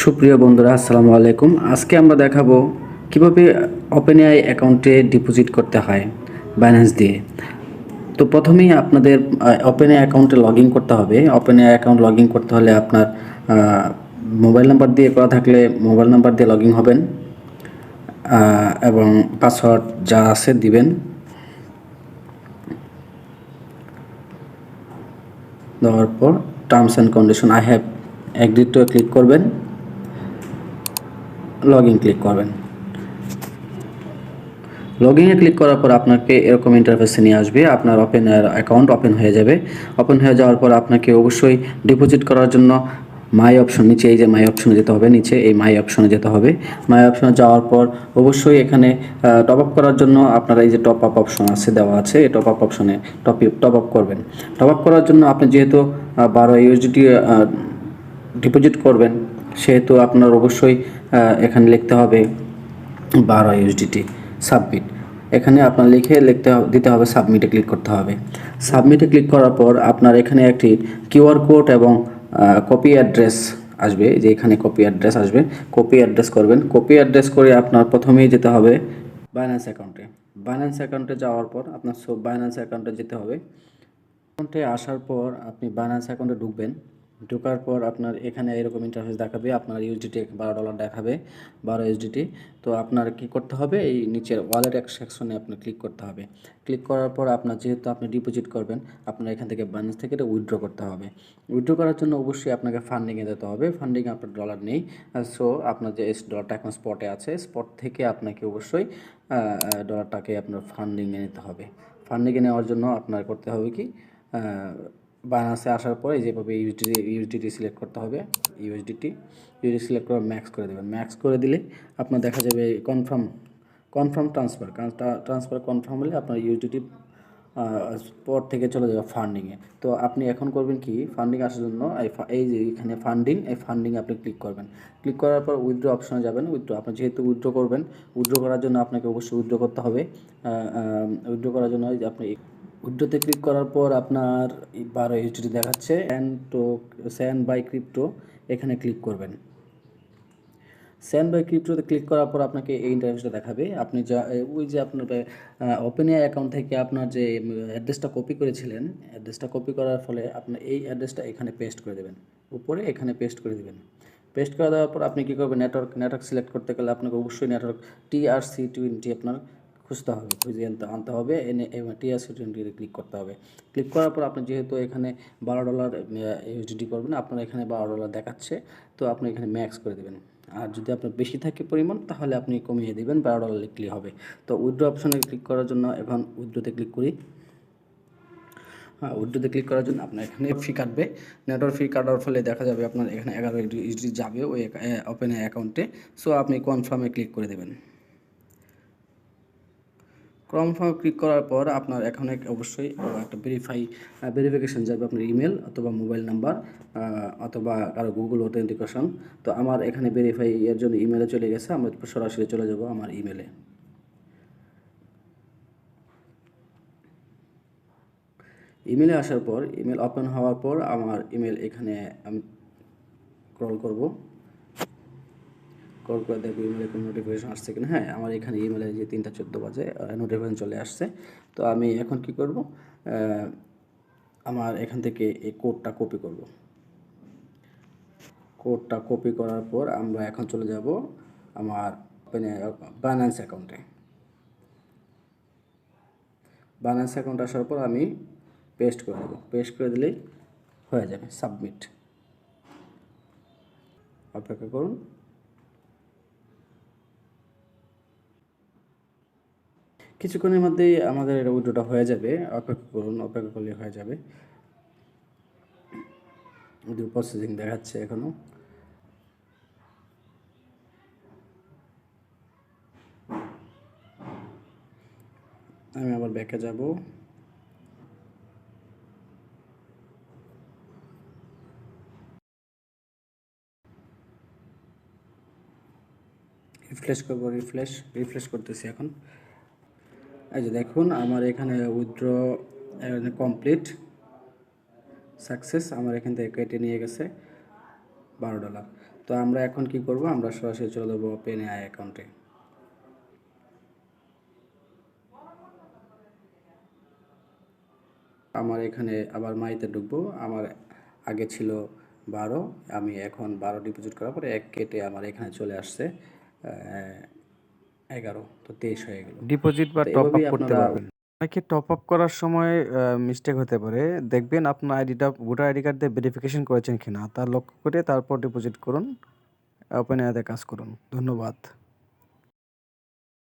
সুপ্রিয় বন্ধুরা, আসসালামু আলাইকুম। আজকে আমরা দেখাবো কীভাবে ওপেন এআই অ্যাকাউন্টে ডিপোজিট করতে হয় ব্যালেন্স দিয়ে। তো প্রথমেই আপনাদের ওপেন এআই অ্যাকাউন্টে লগ করতে হবে। ওপেন এআই অ্যাকাউন্ট লগ করতে হলে আপনার মোবাইল নাম্বার দিয়ে করা থাকলে মোবাইল নাম্বার দিয়ে লগ হবেন এবং পাসওয়ার্ড যা আছে দিবেন। দেওয়ার পর terms and condition I have agree to click করবেন। লগ ইন ক্লিক করবেন। লগ ইনে ক্লিক করার পর আপনাকে এরকম ইন্টারফেসে নিয়ে আসবে। আপনার ওপেন অ্যাকাউন্ট ওপেন হয়ে যাবে। ওপেন হয়ে যাওয়ার পর আপনাকে অবশ্যই ডিপোজিট করার জন্য মাই অপশন নিচে, এই যে মাই অপশনে যেতে হবে, নিচে এই মাই অপশনে যেতে হবে। মাই অপশনে যাওয়ার পর অবশ্যই এখানে টপ আপ করার জন্য আপনারা এই যে টপ আপ অপশন আছে, দেওয়া আছে, এই টপ আপ অপশনে টপ টপ আপ করবেন। টপ আপ করার জন্য আপনি যেহেতু বারো ইউএসডিটি ডিপোজিট করবেন সেহেতু আপনার অবশ্যই এখানে লিখতে হবে বারো ইউএসডিটি সাবমিট এখানে আপনার লিখে লিখতে দিতে হবে সাবমিটে ক্লিক করতে হবে। সাবমিটে ক্লিক করার পর আপনার এখানে একটি কিউআর কোড এবং কপি অ্যাড্রেস আসবে। যে এখানে কপি অ্যাড্রেস আসবে। কপি অ্যাড্রেস করবেন। কপি অ্যাড্রেস করে আপনার প্রথমেই যেতে হবে বাইন্যান্স অ্যাকাউন্টে বাইন্যান্স অ্যাকাউন্টে যাওয়ার পর আপনার সব বাইন্যান্স অ্যাকাউন্টে যেতে হবে। অ্যাকাউন্টে আসার পর আপনি বাইন্যান্স অ্যাকাউন্টে ঢুকবেন। ঢোকার পর আপনার এখানে এরকম ইন্টারফেস দেখাবে, আপনার ইউএসডিটি বারো ডলার দেখাবে, বারো ইউএসডিটি তো আপনার কি করতে হবে? এই নিচের ওয়ালেট এক সেকশনে আপনার ক্লিক করতে হবে। ক্লিক করার পর আপনার যেহেতু আপনি ডিপোজিট করবেন, আপনার এখান থেকে বাইন্যান্স থেকে এটা উইথড্র করতে হবে। উইথড্র করার জন্য অবশ্যই আপনাকে ফান্ডিংয়ে যেতে হবে। ফান্ডিংয়ে আপনার ডলার নেই। সো আপনার যে ডলারটা এখন স্পটে আছে স্পট থেকে আপনাকে অবশ্যই ডলারটাকে আপনার ফান্ডিংয়ে নিতে হবে। ফান্ডিংয়ে নেওয়ার জন্য আপনার করতে হবে কি? বায়ান্সে আসার পরে যেভাবে ইউএসডিটি ইউএসডিটি সিলেক্ট করতে হবে ইউএসডিটি ইউএসডি সিলেক্ট করে ম্যাক্স করে দেবেন। ম্যাক্স করে দিলে আপনার দেখা যাবে confirm confirm transfer transfer confirm হলে আপনার ইউএসডিটি পর থেকে চলে যাবে ফান্ডিংয়ে তো আপনি এখন করবেন কি ফান্ডিং আসার জন্য এই যে এখানে ফান্ডিং এই ফান্ডিং আপনি ক্লিক করবেন। ক্লিক করার পর উইথড্র অপশনে যাবেন উইথড্র আপনি যেহেতু উইথড্র করবেন উইথড্র করার জন্য আপনাকে অবশ্যই উইথড্র করতে হবে। উইথড্র করার জন্য আপনি উইথড্রোতে ক্লিক করার পর আপনার বারো এইচডি দেখাচ্ছে send to send buy crypto এখানে ক্লিক করবেন। স্যান বাই ক্রিপ্টোতে ক্লিক করার পর আপনাকে এই ইন্টারফেসটা দেখাবে। আপনি যা ওই যে আপনার ওপেন অ্যাকাউন্ট থেকে আপনার যে অ্যাড্রেসটা কপি করেছিলেন অ্যাড্রেসটা কপি করার ফলে আপনি এই অ্যাড্রেসটা এখানে পেস্ট করে দেবেন। উপরে এখানে পেস্ট করে দেবেন। পেস্ট করে দেওয়ার পর আপনি কী করবেন? নেটওয়ার্ক নেটওয়ার্ক সিলেক্ট করতে গেলে আপনাকে অবশ্যই নেটওয়ার্ক টিআরসি টোয়েন্টি আপনার খুঁজতে হবে, খুঁজে আনতে আনতে হবে, এনে টিআরসি ক্লিক করতে হবে। ক্লিক করার পর আপনি যেহেতু এখানে বারো ডলার ইউএসডি করবেন, আপনার এখানে বারো ডলার দেখাচ্ছে, তো আপনি এখানে ম্যাক্স করে দেবেন। আর যদি আপনার বেশি থাকে পরিমাণ, তাহলে আপনি কমিয়ে দিবেন, বারো ডলার লিখলে হবে। তো উইথড্র অপশনে ক্লিক করার জন্য এখন উইথড্রোতে ক্লিক করি। হ্যাঁ উইথড্রোতে ক্লিক করার জন্য আপনার এখানে ফি কাটবে। নেটওয়ার্ক ফি কাটার ফলে দেখা যাবে আপনার এখানে এগারো ইউএসডি যাবে ওই ওপেন অ্যাকাউন্টে সো আপনি কনফার্মে ক্লিক করে দেবেন। কনফার্ম ক্লিক করার পর আপনার এখানে অবশ্যই একটা ভেরিফাই ভেরিফিকেশন যাবে আপনার ইমেল অথবা মোবাইল নাম্বার অথবা কারও গুগল অথেন্টিকেশন তো আমার এখানে ভেরিফাই এর জন্য ইমেলে চলে গেছে আমরা সরাসরি চলে যাব আমার ইমেলে ইমেলে আসার পর ইমেল ওপেন হওয়ার পর আমার ইমেল এখানে আমি ক্রল করব। কল করে দেখব ইমেলে কোনো নোটিফিকেশন আসছে কিনা। হ্যাঁ আমার এখানে ইমেলে যে তিনটা চোদ্দ বাজে নোটিফিকেশন চলে আসছে। তো আমি এখন কি করব? আমার এখান থেকে এই কোডটা কপি করব। কোডটা কপি করার পর আমরা এখন চলে যাব আমার বাইন্যান্স অ্যাকাউন্টে বাইন্যান্স অ্যাকাউন্ট আসার পর আমি পেস্ট করে দেবো পেস্ট করে দিলেই হয়ে যাবে সাবমিট অপেক্ষা করুন। কিছুক্ষণের মধ্যেই আমাদের এটা উইড্রোটা হয়ে যাবে, অপেক্ষা করুন, অপেক্ষা করলে হয়ে যাবে। উইড্রো প্রসেসিং দেখাচ্ছে এখনও। আমি আবার ব্যাকে যাব। রিফ্রেশ করব রিফ্রেশ রিফ্রেশ করতেছি এখন। এই যে দেখুন, আমার এখানে উইথড্র কমপ্লিট সাকসেস আমার এখান থেকে কেটে নিয়ে গেছে বারো ডলার তো আমরা এখন কি করব? আমরা সরাসরি চলে যাব ওপেন আই অ্যাকাউন্টে আমার এখানে আবার মাইতে ঢুকবো। আমার আগে ছিল বারো, আমি এখন বারো ডিপোজিট করার পরে এক কেটে আমার এখানে চলে আসছে এগারো তো তেইশ হয়ে গেল। ডিপোজিট বা টপ আপ করতে পারবেন। অনেকে টপ আপ করার সময় মিস্টেক হতে পারে। দেখবেন আপনার আইডিটা ভোটার আইডি কার্ড দিয়ে ভেরিফিকেশন করেছেন কিনা তা লক্ষ্য করে তারপর ডিপোজিট করুন ওপেন এতে কাজ করুন। ধন্যবাদ।